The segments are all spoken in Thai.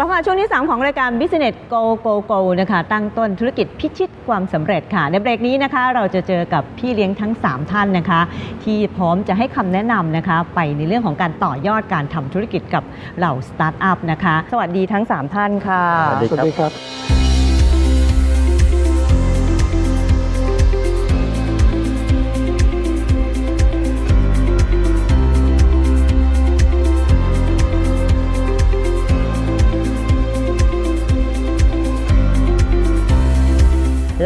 ลับมาช่วงที่3ของรายการ Business Go Go Go นะคะ ตั้งต้นธุรกิจพิชิตความสำเร็จค่ะ ในเบรกนี้นะคะ เราจะเจอกับพี่เลี้ยงทั้ง 3 ท่านนะคะ ที่พร้อมจะให้คำแนะนำนะคะ ไปในเรื่องของการต่อยอดการทำธุรกิจกับเหล่าสตาร์ทอัพนะคะ สวัสดีทั้ง 3 ท่านค่ะ สวัสดีสวัสดีครับ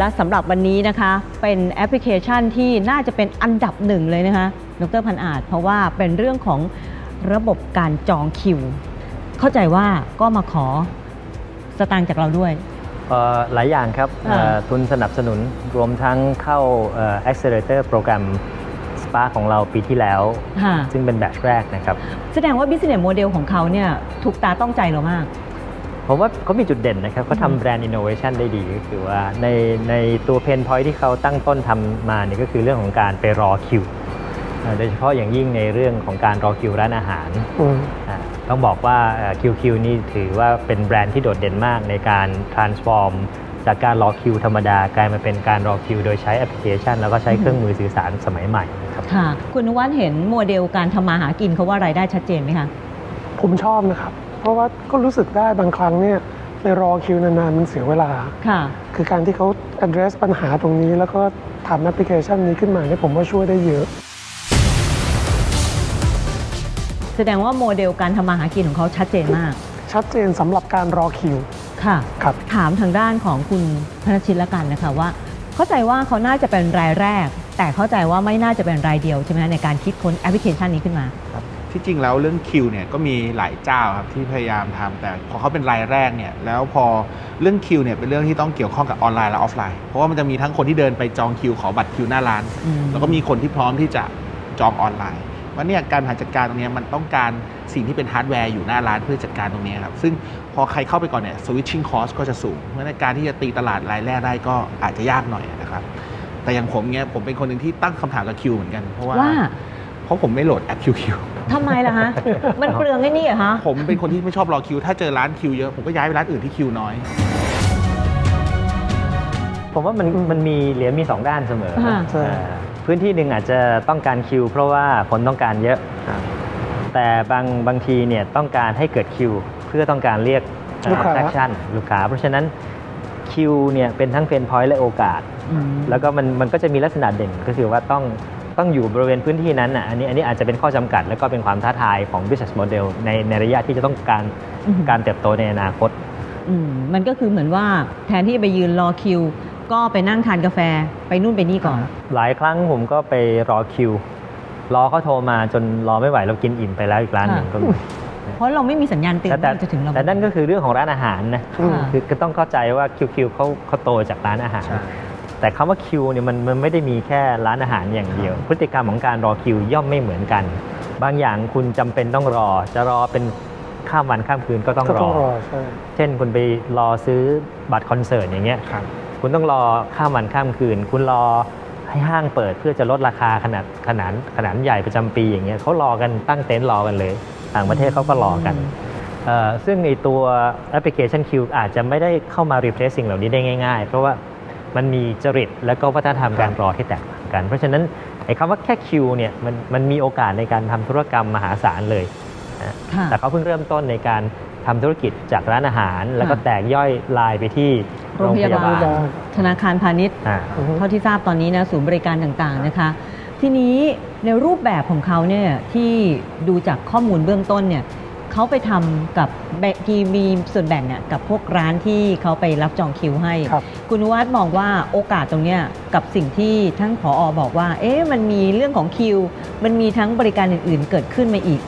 และสำหรับวันนี้นะคะ เป็นแอปพลิเคชันที่น่าจะเป็นอันดับหนึ่งเลยนะคะดรพันอาจ เพราะว่าเป็นเรื่องของระบบการจองคิว เข้าใจว่าก็มาขอสตางค์จากเราด้วย เอ่อหลายอย่างครับอ่าเอ่อทุนสนับสนุนรวมทั้งเข้าเอ่อ Accelerator โปรแกรม SPA ของเราปีที่แล้ว ค่ะ ซึ่งเป็นแบบแรกนะครับ แสดงว่า business model ของเขาเนี่ยถูกตาต้องใจเรามาก ผมว่าเขามีจุดเด่นนะครับเขาอืมทำแบรนด์ innovation ได้ดีก็คือว่าในในตัวเพนพอยที่เขาตั้งต้นทำมาเนี่ยก็คือเรื่องของการไปรอคิวเอ่อโดยเฉพาะอย่างยิ่งในเรื่องของการรอคิวร้านอาหารอืมอ่าต้องบอกว่าเอ่อ QQ นี่ถือว่าเป็นแบรนด์ที่โดดเด่นมากในการ transform จากการรอคิวธรรมดากลายมาเป็นการรอคิวโดยใช้แอปพลิเคชัน แล้วก็ใช้เครื่องมือสื่อสารสมัยใหม่นะครับค่ะ คุณนวัดเห็นโมเดลการทำมาหากินเขาว่ารายได้ชัดเจนไหมคะ ผมชอบนะครับ เพราะว่าก็รู้สึกได้บางครั้งเนี่ยไปรอคิวนานๆมันเสียเวลา ค่ะ คือการที่เขา address ปัญหาตรงนี้ แล้วก็ทำแอปพลิเคชันนี้ขึ้นมาเนี่ยผมว่าช่วยได้เยอะ แสดงว่าโมเดลการทำมาหากินของเขาชัดเจนมาก ชัดเจนสำหรับการรอคิวค่ะ ครับ ถามทางด้านของคุณพนชิตละกันนะคะว่า เข้าใจว่าเขาน่าจะเป็นรายแรก แต่เข้าใจว่าไม่น่าจะเป็นรายเดียวใช่ไหมในการคิดค้นแอปพลิเคชันนี้ขึ้นมา ที่จริงแล้วเรื่องคิวเนี่ยก็มีหลายเจ้าครับที่พยายามทำแต่พอเขาเป็นรายแรกเนี่ยแล้วพอเรื่องคิวเนี่ยเป็นเรื่องที่ต้องเกี่ยวข้องกับออนไลน์และออฟไลน์ เพราะว่ามันจะมีทั้งคนที่เดินไปจองคิวขอบัตรคิวหน้าร้านอืมแล้วก็มีคนที่พร้อมที่จะจองออนไลน์ว่าเนี่ยการบริหารจัดการตรงเนี้ยมันต้องการสิ่งที่เป็นฮาร์ดแวร์อยู่หน้าร้านเพื่อจัดการตรงเนี้ยครับ ซึ่งพอใครเข้าไปก่อนเนี่ย switching cost ก็จะสูงเพราะฉะนั้นการที่จะตีตลาดรายแรกได้ก็อาจจะยากหน่อยนะครับ แต่อย่างผมเนี่ยผมเป็นคนหนึ่งที่ตั้งคำถามกับคิวเหมือนกัน เพราะว่าว่าเพราะผมไม่โหลดแอปคิวคิว ทำไมล่ะฮะ มันเปลืองไอ้นี่เหรอฮะ ผมเป็นคนที่ไม่ชอบรอคิว ถ้าเจอร้านคิวเยอะ ผมก็ย้ายไปร้านอื่นที่คิวน้อย ผมว่ามันอืมมันมีเหรียญมี2ด้านเสมอค่ะ ใช่เอ่อพื้นที่หนึ่งอาจจะต้องการคิว เพราะว่าคนต้องการเยอะ แต่บางบางทีเนี่ยต้องการให้เกิดคิว เพื่อต้องการเรียกลูกค้าแอคชั่นลูกค้า เพราะฉะนั้นคิวเนี่ยเป็นทั้งเพนพอยต์และโอกาสอืมแล้วก็มันมันก็จะมีลักษณะเด่นก็คือว่าต้อง ต้องอยู่บริเวณพื้นที่นั้นอะอันนี้อันนี้อาจจะเป็นข้อจำกัด แล้วก็เป็นความท้าทายของ business model ในในระยะที่จะต้องการอืมการเติบโตในอนาคตอืมมันก็คือเหมือนว่าแทนที่จะไปยืนรอคิว ก็ไปนั่งทานกาแฟไปนู่นไปนี่ก่อน หลายครั้งผมก็ไปรอคิว รอเขาโทรมาจนรอไม่ไหวเรากินอิ่มไปแล้วอีกร้านหนึ่งค่ะก็มีเพราะเราไม่มีสัญญาณเตือนแต่ว่าจะถึงเราแต่นั่นก็คือเรื่องของร้านอาหารนะอืมค่ะคือก็ต้องเข้าใจว่าคิวคิวเขาเขาโตจากร้านอาหารใช่ แต่คำว่าคิวเนี่ยมันมันไม่ได้มีแค่ร้านอาหารอย่างเดียว พฤติกรรมของการรอคิวย่อมไม่เหมือนกัน บางอย่างคุณจำเป็นต้องรอ จะรอเป็นข้ามวันข้ามคืนก็ต้องก็รต้อองรอใช่เช่นคุณไปรอซื้อบัตรคอนเสิร์ตอย่างเงี้ยครับคุณต้องรอข้ามวันข้ามคืน คุณรอให้ห้างเปิดเพื่อจะลดราคาขนาดขนาดขนาดใหญ่ประจำปีอย่างเงี้ยเขารอกันตั้งเต็นท์รอกันเลย ต่างประเทศเขาก็รอกันเอ่อซึ่งในตัวแอปพลิเคชัน Q อาจจะไม่ได้เข้ามา replace สิ่งเหล่านี้ได้ง่ายๆ เพราะว่า มันมีจริตและก็วัฒนธรรมการรอที่แตกต่างกัน เพราะฉะนั้นไอ้คำว่าแค่คิวเนี่ยมันมันมีโอกาสในการทำธุรกรรมมหาศาลเลยนะค่ะแต่เขาเพิ่งเริ่มต้นในการทำธุรกิจจากร้านอาหาร แล้วก็แตกย่อยลายไปที่โรงพยาบาลโรงพยาบาลธนาคารพาณิชย์อ่าอือฮึเท่าที่ทราบตอนนี้นะศูนย์บริการต่างๆนะคะ ทีนี้ในรูปแบบของเขาเนี่ยที่ดูจากข้อมูลเบื้องต้นเนี่ย เขาไปทำกับแบกีมีส่วนแบ่งเนี่ยกับพวกร้านที่เขาไปรับจองคิวให้ ครับ คุณนวัดมองว่าโอกาสตรงเนี้ยกับสิ่งที่ทั้งผออบอกว่า เอ๊ะมันมีเรื่องของคิว มันมีทั้งบริการอื่นๆ เกิดขึ้นมาอีก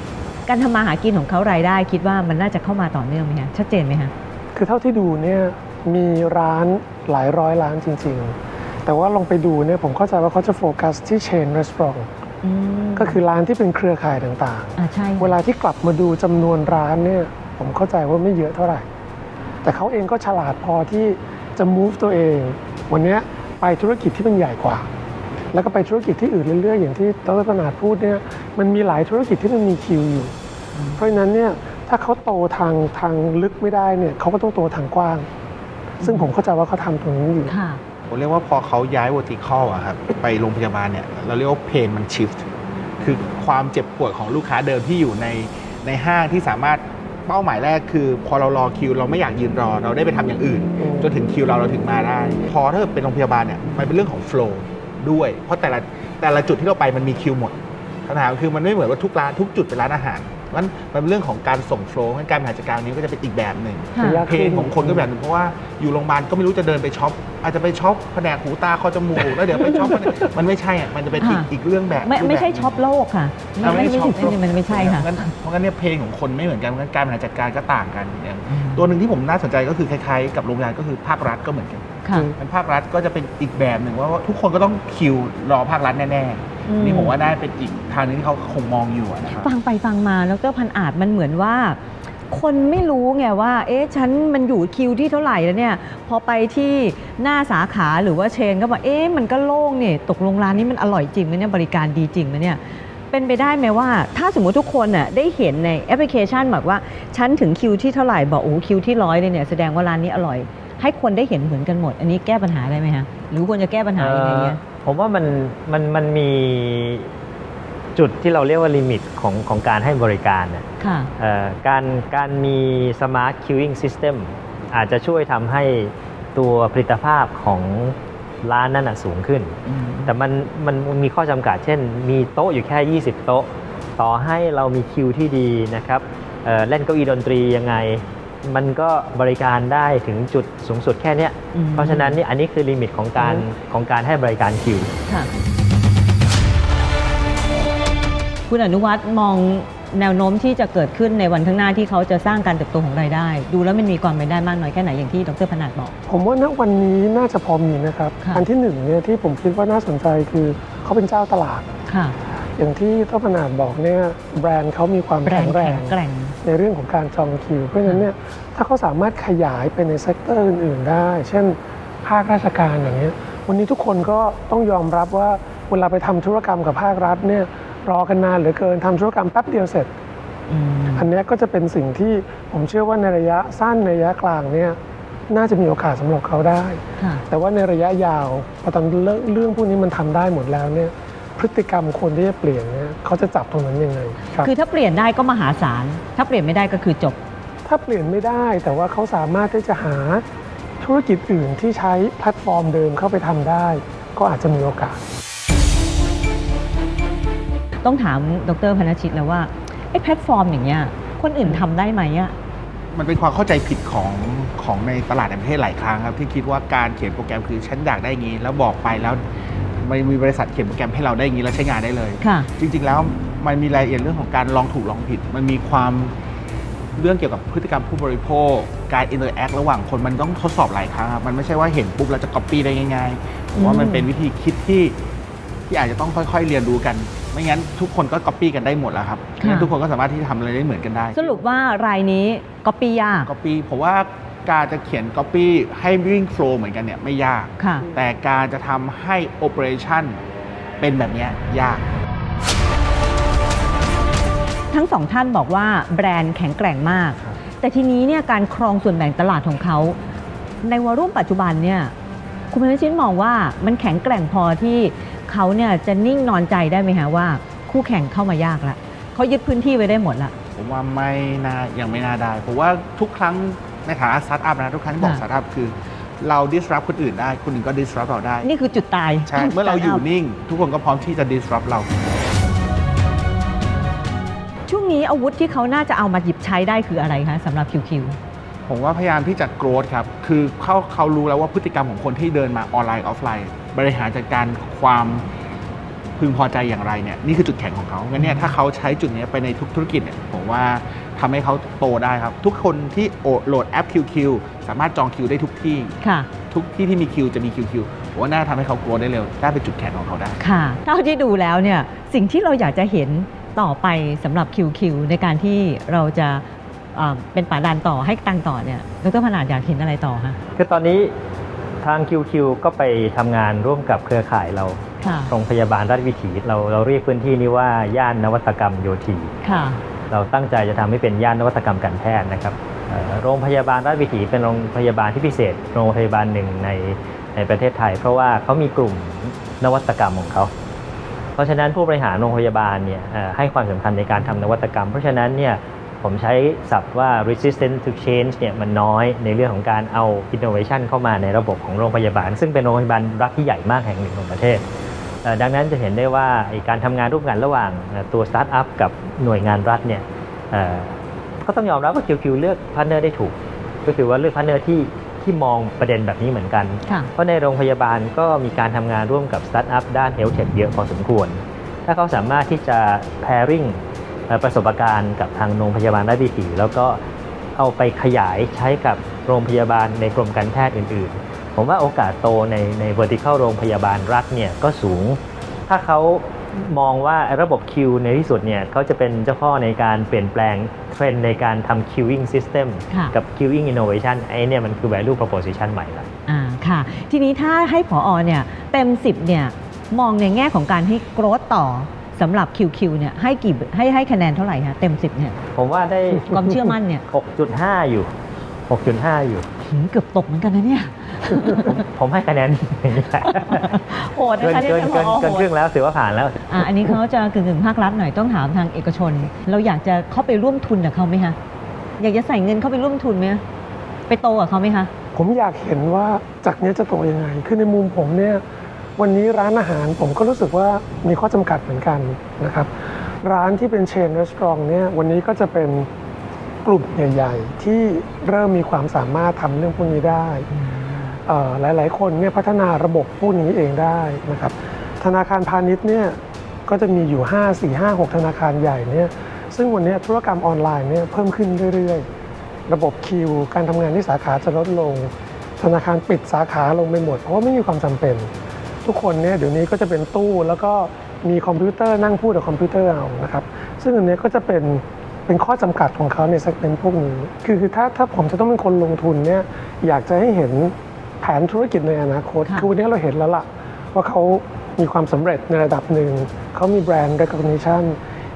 การทำมาหากินของเขารายได้ คิดว่ามันน่าจะเข้ามาต่อเนื่องไหมฮะชัดเจนไหมฮะ คือเท่าที่ดูเนี่ยมีร้านหลายร้อยร้านจริง ๆ แต่ว่าลองไปดูเนี่ยผมเข้าใจว่าเขาจะโฟกัสที่ chain restaurant อืม ก็คือร้านที่เป็นเครือข่ายต่างอ่าใช่ๆเวลาที่กลับมาดูจำนวนร้านเนี่ยผมเข้าใจว่าไม่เยอะเท่าไหร่ แต่เขาเองก็ฉลาดพอที่จะ move ตัวเอง วันเนี้ยไปธุรกิจที่มันใหญ่กว่า แล้วก็ไปธุรกิจที่อื่นเรื่อยๆ อย่างที่ดรปนาดพูดเนี่ยมันมีหลายธุรกิจที่มันมีคิวอยู่ เพราะฉะนั้นเนี่ยถ้าเขาโตทางทางลึกไม่ได้เนี่ยเขาก็ต้องโตทางกว้าง ซึ่งผมเข้าใจว่าเขาทำตรงนี้อยู่ค่ะ ผมเรียกว่าพอเขาย้าย vertical อะครับไปโรงพยาบาลเนี่ยเราเรียกว่า pain มัน shift คือความเจ็บปวดของลูกค้าเดิมที่อยู่ในในห้างที่สามารถเป้าหมายแรกคือ พอเรารอคิว เราไม่อยากยืนรอเราได้ไปทำอย่างอื่นอืมจนถึงคิวเราเราถึงมาได้ พอถ้าเกิดเป็นโรงพยาบาลเนี่ยมันเป็นเรื่องของ flow ด้วย เพราะแต่ละแต่ละจุดที่เราไปมันมีคิวหมดคำถามคือมันไม่เหมือนว่าทุกร้านทุกจุดเป็นร้านอาหาร มันมันเป็นเรื่องของการส่ง flow งั้นการบริหารจัดการนี้ก็จะเป็นอีกแบบหนึ่งค่ะยากเพลขึ้งของคนก็แบบหนึงเพราะว่าอยู่โรงพยาบาลก็ไม่รู้จะเดินไปช็อปอาจจะไปช็อปแผนกหูตาคอจมูกแล้วเดี๋ยวไปช็อปแผนกมันไม่ใช่อะมันจะเป็นอีกค่ะอีกเรื่องแบบไม่รูปแบบ ไม่ใช่ช็อปโลกค่ะ ไม่อะไม่ด้ไม่ช็อปใช่มันไม่ใช่ค่ะ งั้นเพราะงั้นเนี่ยเพลงของคนไม่เหมือนกันงั้นการบริหารจัดการก็ต่างกันอย่างตัวหนึ่งที่ผมน่าสนใจก็คือคล้ายๆกับโรงพยาบาลก็คือภาครัฐก็เหมือนกันค่ะมันภาครัฐก็จะเป็นอีกแบบหนึ่งว่าว่าทุกคนก็ต้องคิวรอภาครัฐแน่อืมๆ นี่ผมว่าได้เป็นอีกทางหนึงที่เขาคงมองอยู่อะนะครับฟังไปฟังมาดรพันอาจมันเหมือนว่า คนไม่รู้ไงว่า เอ๊ะฉันมันอยู่คิวที่เท่าไหร่แล้วเนี่ย พอไปที่หน้าสาขาหรือว่าเชนก็บอกเอ๊ะมันก็โล่งเนี่ยตกลงร้านนี้มันอร่อยจริงไหมเนี่ยบริการดีจริงไหมเนี่ยเป็นไปได้ไหมว่า ถ้าสมมติทุกคนน่ะได้เห็นในแอปพลิเคชันบอกว่าฉันถึงคิวที่เท่าไหร่บอกโอ้โหคิวที่ร้อยเลยเนี่ยแสดงว่าร้านนี้อร่อย ให้คนได้เห็นเหมือนกันหมด อันนี้แก้ปัญหาได้ไหมฮะหรือควรจะแก้ปัญหายังไงเนี่ยเอ่อ ผมว่ามันมันมันมีจุดที่เราเรียกว่าลิมิตของของการให้บริการน่ะค่ะเอ่อการการมี Smart Queuing System อาจจะช่วยทำให้ตัวผลิตภาพของร้านนั้นนะสูงขึ้น แต่มันมันมีข้อจำกัด เช่น มีโต๊ะอยู่แค่ 20 โต๊ะ ต่อให้เรามีคิวที่ดีนะครับเอ่อเล่นเก้าอี้ดนตรียังไง มันก็บริการได้ถึงจุดสูงสุดแค่เนี้ยอืมเพราะฉะนั้นนี่อันนี้คือลิมิตของการของการให้บริการคิว ค่ะ คุณอนุวัฒน์มองแนวโน้มที่จะเกิดขึ้นในวันข้างหน้าที่เขาจะสร้างการเติบโตของรายได้ ดูแล้วมันมีความเป็นได้มากน้อยแค่ไหนอย่างที่ดรพนัทบอก ผมว่าณวันนี้น่าจะพอมีนะครับ ค่ะ อันที่หนึ่งเนี่ยที่ผมคิดว่าน่าสนใจคือเขาเป็นเจ้าตลาด ค่ะ อย่างที่ต้นพนาดบอกเนี่ยแบรนด์เขามีความแบรแข็นงด์แรแข็งงแกร่งในเรื่องของการจองคิว เพราะฉะนั้นเนี่ยถ้าเขาสามารถขยายไปในเซกเตอร์อื่นๆได้ เช่น ภาคราชการอย่างเงี้ยวันนี้ทุกคนก็ต้องยอมรับว่าเวลาไปทำธุรกรรมกับภาครัฐเนี่ยรอกันนานเหลือเกินทำธุรกรรมแป๊บเดียวเสร็จอืมอันเนี้ยก็จะเป็นสิ่งที่ผมเชื่อว่าในระยะสั้นในระยะกลางเนี่ยน่าจะมีโอกาสสำหรับเขาได้ค่ะแต่ว่าในระยะยาวพอตอนเรื่องเรื่องพวกนี้มันทำได้หมดแล้วเนี่ย พฤติกรรมคนที่จะเปลี่ยนเนี่ยเขาจะจับตรงนั้นยังไงครับคือถ้าเปลี่ยนได้ก็มหาศาล ถ้าเปลี่ยนไม่ได้ก็คือจบ ถ้าเปลี่ยนไม่ได้แต่ว่าเขาสามารถที่จะหาธุรกิจอื่นที่ใช้แพลตฟอร์มเดิมเข้าไปทำได้ ก็อาจจะมีโอกาส ต้องถามดรพนชิตแล้วว่าไอ้แพลตฟอร์มอย่างเงี้ยคนอื่นทำได้ไหมอะมันเป็นความเข้าใจผิดของของในตลาดในประเทศหลายครั้งครับ ที่คิดว่าการเขียนโปรแกรมคือฉันอยากได้อย่างนี้ แล้วบอกไปแล้ว มันมีบริษัทเขียนโปรแกรมให้เราได้อย่างนี้แล้วใช้งานได้เลย ค่ะ จริง ๆ แล้วมันมีรายละเอียดเรื่องของการลองถูกลองผิด มันมีความเรื่องเกี่ยวกับพฤติกรรมผู้บริโภค การอินเตอร์แอคระหว่างคนมันต้องทดสอบหลายครั้งครับมันไม่ใช่ว่าเห็นปุ๊บแล้วจะก๊อปปี้ได้ง่ายๆผมว่ามันเป็นวิธีคิดที่ที่อาจจะต้องค่อยๆเรียนรู้กัน ไม่งั้นทุกคนก็ก๊อปปี้กันได้หมดแล้วครับไม่งั้นทุกคนก็สามารถที่จะทำอะไรได้เหมือนกันได้สรุปว่ารายนี้ก็ปียาก ก๊อปปี้ผมว่า การจะเขียนก๊อปปี้ให้วิ่งโฟล์เหมือนกันเนี่ยไม่ยาก ค่ะ แต่การจะทำให้โอเปอเรชั่นเป็นแบบเนี้ยยาก ทั้งสองท่านบอกว่าแบรนด์แข็งแกร่งมากแต่ทีนี้เนี่ยการครองส่วนแบ่งตลาดของเขา ในวอรุ่มปัจจุบันเนี่ยคุณพนชิตมองว่ามันแข็งแกร่งพอที่เขาเนี่ยจะนิ่งนอนใจได้ไหมฮะว่า คู่แข่งเข้ามายากละเขายึดพื้นที่ไว้ได้หมดละ ผมว่าไม่น่ายังไม่น่าได้ผมว่าทุกครั้ง ในฐานะสตาร์ทอัพนะทุกครั้งที่บอกค่ะสตาร์ทอัพคือ เรา disrupt คนอื่นได้ คนอื่นก็ disrupt เราได้ นี่คือจุดตายใช่ขงเมื่อเราอยู่ startup นิ่ง ทุกคนก็พร้อมที่จะ disrupt เรา ช่วงนี้อาวุธที่เขาน่าจะเอามาหยิบใช้ได้คืออะไรคะสำหรับ QQ ผมว่าพยายามที่จะ growth ครับ คือเขาเขารู้แล้วว่าพฤติกรรมของคนที่เดินมาออนไลน์ออฟไลน์ บริหารจัดการความ พึงพอใจอย่างไรเนี่ยนี่คือจุดแข็งของเขางั้นเนี่ยถ้าเขาใช้จุดเนี้ยไปในทุกธุรกิจเนี่ยผมว่าทำให้เขาโตได้ครับ ทุกคนที่โหลดแอป QQ สามารถจองคิวได้ทุกที่ค่ะทุกที่ที่มีคิวจะมีคิวคิวผมว่าน่าทำให้เขา grow ได้เร็วได้เป็นจุดแข็งของเขาได้ค่ะเท่าที่ดูแล้วเนี่ยสิ่งที่เราอยากจะเห็นต่อไปสำหรับ QQ ในการที่เราจะเอ่อเป็นป่าดันต่อให้ตังต่อเนี่ยดรพนาดอยากเห็นอะไรต่อคะคือตอนนี้ ทาง QQ ก็ไปทำงานร่วมกับเครือข่ายเรา ค่ะ โรงพยาบาลราชวิถีเราเราเรียกพื้นที่นี้ว่าย่านนวัตกรรมโยธี ค่ะ เราตั้งใจจะทำให้เป็นย่านนวัตกรรมการแพทย์นะครับเอ่อโรงพยาบาลราชวิถีเป็นโรงพยาบาลที่พิเศษ โรงพยาบาลหนึ่งในในประเทศไทย เพราะว่าเขามีกลุ่มนวัตกรรมของเขา เพราะฉะนั้นผู้บริหารโรงพยาบาลเนี่ยเอ่อให้ความสำคัญในการทำนวัตกรรม เพราะฉะนั้นเนี่ย ผมใช้ศัพท์ว่า resistance to change เนี่ยมันน้อยในเรื่องของการเอา innovation เข้ามาในระบบของโรงพยาบาล ซึ่งเป็นโรงพยาบาลรัฐที่ใหญ่มากแห่งหนึ่งของประเทศเอ่อดังนั้นจะเห็นได้ว่าไอ้การทำงานร่วมกันระหว่างเอ่อตัวสตาร์ทอัพกับหน่วยงานรัฐเนี่ยเอ่อก็ต้องยอมรับว่า QQ เลือกพาร์ทเนอร์ได้ถูก ก็คือว่าเลือกพาร์ทเนอร์ที่ที่มองประเด็นแบบนี้เหมือนกันค่ะเพราะในโรงพยาบาลก็มีการทำงานร่วมกับสตาร์ทอัพด้านเฮลท์เทคเยอะพอสมควร ถ้าเขาสามารถที่จะ pairing เอ่อ ประสบการณ์กับทางโรงพยาบาลราชวิถีแล้วก็เอาไปขยายใช้กับโรงพยาบาลในกรมการแพทย์อื่น ๆ ผมว่าโอกาสโตในใน vertical โรงพยาบาลรัฐเนี่ยก็สูง ถ้าเขามองว่าระบบคิวในที่สุดเนี่ยเขาจะเป็นเจ้าพ่อในการเปลี่ยนแปลงเทรนด์ในการทำ queuing system ค่ะกับ queuing innovation ไอ้เนี่ยมันคือ value proposition ใหม่ละอ่าค่ะ ทีนี้ถ้าให้ผอเนี่ยเต็ม 10เนี่ยมองในแง่ของการให้โกรธต่อ สำหรับ QQ เนี่ยให้กี่ให้ให้คะแนนเท่าไหร่คะเต็ม 10เนี่ยผมว่าได้ ความเชื่อมั่นเนี่ย6.5 อยู่ 6.5 อยู่ หืมเกือบตกเหมือนกันนะเนี่ย ผมผมให้คะแนนอย่างนี้แหละโหดเกินะนคะเนี่ยเกินท่านผเกินอเกินโหคดรึ่งแล้วถือว่าผ่านแล้ว อ่าอันนี้เขาจะกึ่งกึ่งๆภาครัฐหน่อยต้องถามทางเอกชน เราอยากจะเข้าไปร่วมทุนกับเขาไหมคะอยากจะใส่เงินเข้าไปร่วมทุนไหมคะไปโตกับเขาไหมคะ ผมอยากเห็นว่าจากนี้จะโตยังไง คือในมุมผมเนี่ย วันนี้ร้านอาหารผมก็รู้สึกว่ามีข้อจำกัดเหมือนกันนะครับ ร้านที่เป็นเชนรีสตอรองเนี่ยวันนี้ก็จะเป็นกลุ่มใหญ่ ๆ ที่เริ่มมีความสามารถทำเรื่องพวกนี้ได้เอ่อหลายๆ คนเนี่ยพัฒนาระบบพวกนี้เองได้นะครับ ธนาคารพาณิชย์เนี่ยก็จะมีอยู่ 5 4 5 6 ธนาคารใหญ่เนี่ยซึ่งวันนี้ธุรกรรมออนไลน์เนี่ยเพิ่มขึ้นเรื่อยๆ ระบบคิว การทำงานที่สาขาจะลดลง ธนาคารปิดสาขาลงไปหมด เพราะว่าไม่มีความจำเป็น ทุกคนเนี่ยเดี๋ยวนี้ก็จะเป็นตู้แล้วก็มีคอมพิวเตอร์นั่งพูดกับคอมพิวเตอร์เอานะครับ ซึ่งอันเนี้ยก็จะเป็นเป็นข้อจำกัดของเขาในเซกเมนต์พวกนี้ คือคือถ้าถ้าผมจะต้องเป็นคนลงทุนเนี่ยอยากจะให้เห็นแผนธุรกิจในอนาคตค่ะคือวันนี้เราเห็นแล้วล่ะ ว่าเขามีความสำเร็จในระดับหนึ่ง เขามีแบรนด์ recognition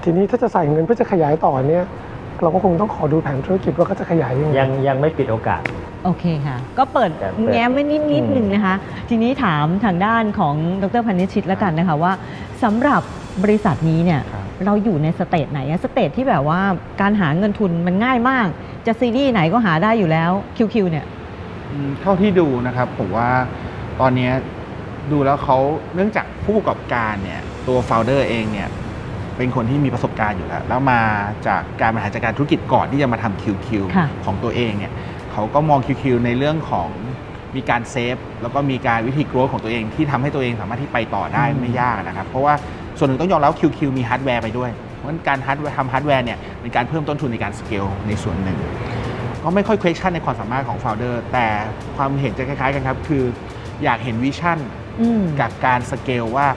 ทีนี้ถ้าจะใส่เงินเพื่อจะขยายต่อเนี่ยเราก็คงต้องขอดูแผนธุรกิจว่าเขาจะขยายยังไงยังยังไม่ปิดโอกาส โอเคค่ะ ก็เปิดแต่เปิดแง้มไว้นิดนิดอืม หนึ่งนะคะ ทีนี้ถามทางด้านของดรพันนิชิตแล้วกันนะคะว่าสำหรับบริษัทนี้เนี่ย ครับ เราอยู่ในสเตจไหนอะสเตจที่แบบว่าการหาเงินทุนมันง่ายมาก จะซีรีส์ไหนก็หาได้อยู่แล้ว QQ เนี่ย อืมเท่าที่ดูนะครับผมว่าตอนเนี้ยดูแล้วเขาเนื่องจากผู้ประกอบการเนี่ยตัวโฟลเดอร์เองเนี่ยเป็นคนที่มีประสบการณ์อยู่แล้ว แล้วมาจากการบริหารจัดการธุรกิจก่อนที่จะมาทำ QQ ค่ะ ของตัวเองเนี่ย เขาก็มอง QQ ในเรื่องของมีการเซฟแล้วก็มีการวิธี growth ของตัวเองที่ทำให้ตัวเองสามารถที่ไปต่อได้อืมไม่ยากนะครับ เพราะว่าส่วนหนึ่งต้องยอมรับว่า QQ มีฮาร์ดแวร์ไปด้วยเพราะฉะนั้นการฮาร์ดแวร์ทำฮาร์ดแวร์เนี่ยเป็นการเพิ่มต้นทุนในการสเกลในส่วนหนึ่งก็ไม่ค่อย question ในความสามารถของ founder แต่ความเห็นจะคล้ายๆกันครับ คืออยากเห็นวิชั่นอืมกับการสเกลว่า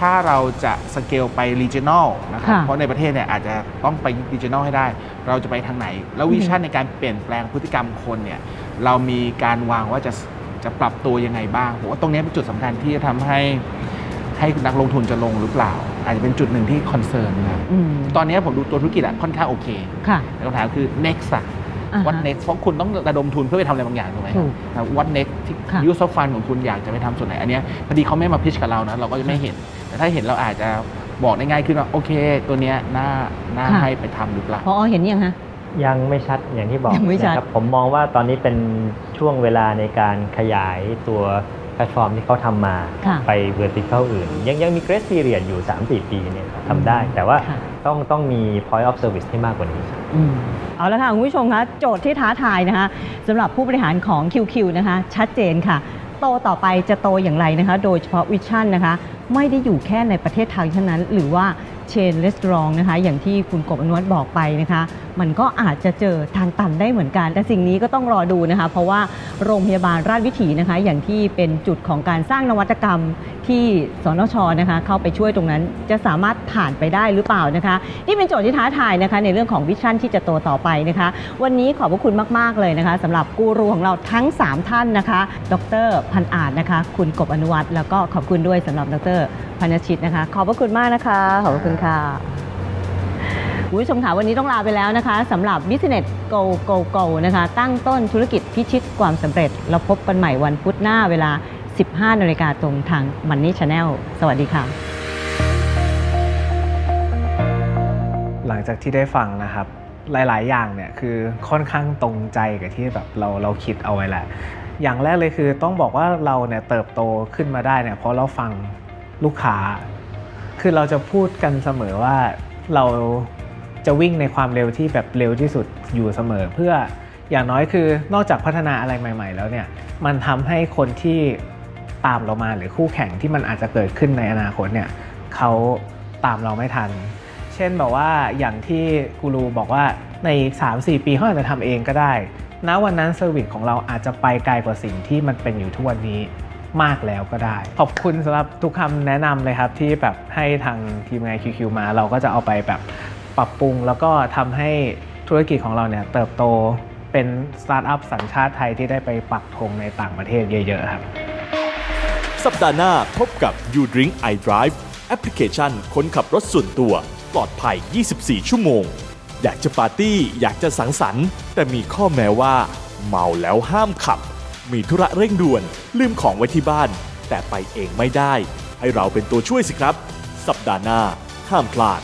ถ้าเราจะสเกลไป regional นะครับค่ะเพราะในประเทศเนี่ยอาจจะต้องไป regional ให้ได้ เราจะไปทางไหน แล้ววิชั่นในการเปลี่ยนแปลงพฤติกรรมคนเนี่ยเรามีการวางว่าจะจะปรับตัวยังไงบ้างผมว่าตรงนี้เป็นจุดสำคัญที่จะทำให้ให้นักลงทุนจะลงหรือเปล่า อาจจะเป็นจุดหนึ่งที่คอนเซิร์นนะครับอืมตอนนี้ผมดูตัวธุรกิจอะค่อนข้างโอเคค่ะ แต่คำถามคือ next อะ อ่าฮะ what next เพราะคุณต้องระดมทุนเพื่อไปทำอะไรบางอย่างถูกไหมถูกครับ what next ที่ค่ะ use of fund ของคุณอยากจะไปทำส่วนไหนอันเนี้ยพอดีเขาไม่มาพิชกับเรานะเราก็จะไม่เห็น แต่ถ้าเห็นเราอาจจะบอกได้ง่ายขึ้นว่าโอเค ตัวเนี้ยน่าน่าค่ะ ให้ไปทำหรือเปล่า พอเห็นยังฮะยังไม่ชัดอย่างที่บอกยังไม่ชัด นะครับผมมองว่าตอนนี้เป็นช่วงเวลาในการขยายตัวแพ ลตฟอร์มที่เขาทำมาค่ะไป vertical อื่น ยังยังมี grace period อยู่ 3-4 ปีเนี่ยทำได้ แต่ว่าค่ะ ต้องต้องมี point of service ให้มากกว่านี้ อืมเอาละค่ะ คุณผู้ชมคะโจทย์ที่ท้าทายนะคะสำหรับผู้บริหารของ QQ นะคะ ชัดเจนค่ะ โตต่อไปจะโตอย่างไรนะคะ โดยเฉพาะวิชั่นนะคะ ไม่ได้อยู่แค่ในประเทศไทยเท่านั้น หรือว่า เชนรีสอร์ทนะคะ อย่างที่คุณกบอนุวัฒน์บอกไปนะคะ มันก็อาจจะเจอทางตันได้เหมือนกัน แต่สิ่งนี้ก็ต้องรอดูนะคะ เพราะว่าโรงพยาบาลราชวิถีนะคะ อย่างที่เป็นจุดของการสร้างนวัตกรรมที่สนชนะคะ เข้าไปช่วยตรงนั้นจะสามารถผ่านไปได้หรือเปล่านะคะ นี่เป็นโจทย์ที่ท้าทายนะคะ ในเรื่องของวิชั่นที่จะโตต่อไปนะคะ วันนี้ขอบพระคุณมาก ๆ เลยนะคะสำหรับกูรูของเราทั้ง 3 ท่านนะคะ ดรพันอาจนะคะ คุณกบอนุวัฒน์แล้วก็ขอบคุณด้วยสำหรับดร พันชิตนะคะ ขอบพระคุณมากนะคะ ขอบพระคุณค่ะคุณผู้ชมค่ะวันนี้ต้องลาไปแล้วนะคะสำหรับ Business Go Go Go นะคะ ตั้งต้นธุรกิจพิชิตความสำเร็จ เราพบกันใหม่วันพุธหน้าเวลา 15นาฬิกาตรงทาง Money Channel สวัสดีค่ะ หลังจากที่ได้ฟังนะครับ หลาย ๆ อย่างเนี่ยคือค่อนข้างตรงใจกับที่แบบเราเราคิดเอาไว้แหละอย่างแรกเลยคือต้องบอกว่าเราเนี่ยเติบโตขึ้นมาได้เนี่ยเพราะเราฟัง ลูกค้า คือเราจะพูดกันเสมอว่าเราจะวิ่งในความเร็วที่แบบเร็วที่สุดอยู่เสมอ เพื่ออย่างน้อยคือนอกจากพัฒนาอะไรใหม่ ๆ แล้วเนี่ยมันทำให้คนที่ตามเรามาหรือคู่แข่งที่มันอาจจะเกิดขึ้นในอนาคตเนี่ยเขาตามเราไม่ทัน เช่นแบบว่าอย่างที่กูรูบอกว่าใน 3-4 ปีเขาอาจจะทำเองก็ได้ณวันนั้นเซอร์วิสของเราอาจจะไปไกลกว่าสิ่งที่มันเป็นอยู่ทุกวันนี้ มากแล้วก็ได้ ขอบคุณสำหรับทุกคำแนะนำเลยครับที่แบบให้ทางทีมงาน QQ มา เราก็จะเอาไปแบบปรับปรุง แล้วก็ทำให้ธุรกิจของเราเนี่ยเติบโตเป็นสตาร์ทอัพสัญชาติไทยที่ได้ไปปักธงในต่างประเทศเยอะๆครับ สัปดาห์หน้าพบกับ You Drink I Drive แอปพลิเคชันคนขับรถส่วนตัวปลอดภัย 24 ชั่วโมง อยากจะปาร์ตี้ อยากจะสังสรรค์ แต่มีข้อแม้ว่า เมาแล้วห้ามขับ มีธุระเร่งด่วน ลืมของไว้ที่บ้าน แต่ไปเองไม่ได้ ให้เราเป็นตัวช่วยสิครับ สัปดาห์หน้าห้ามพลาด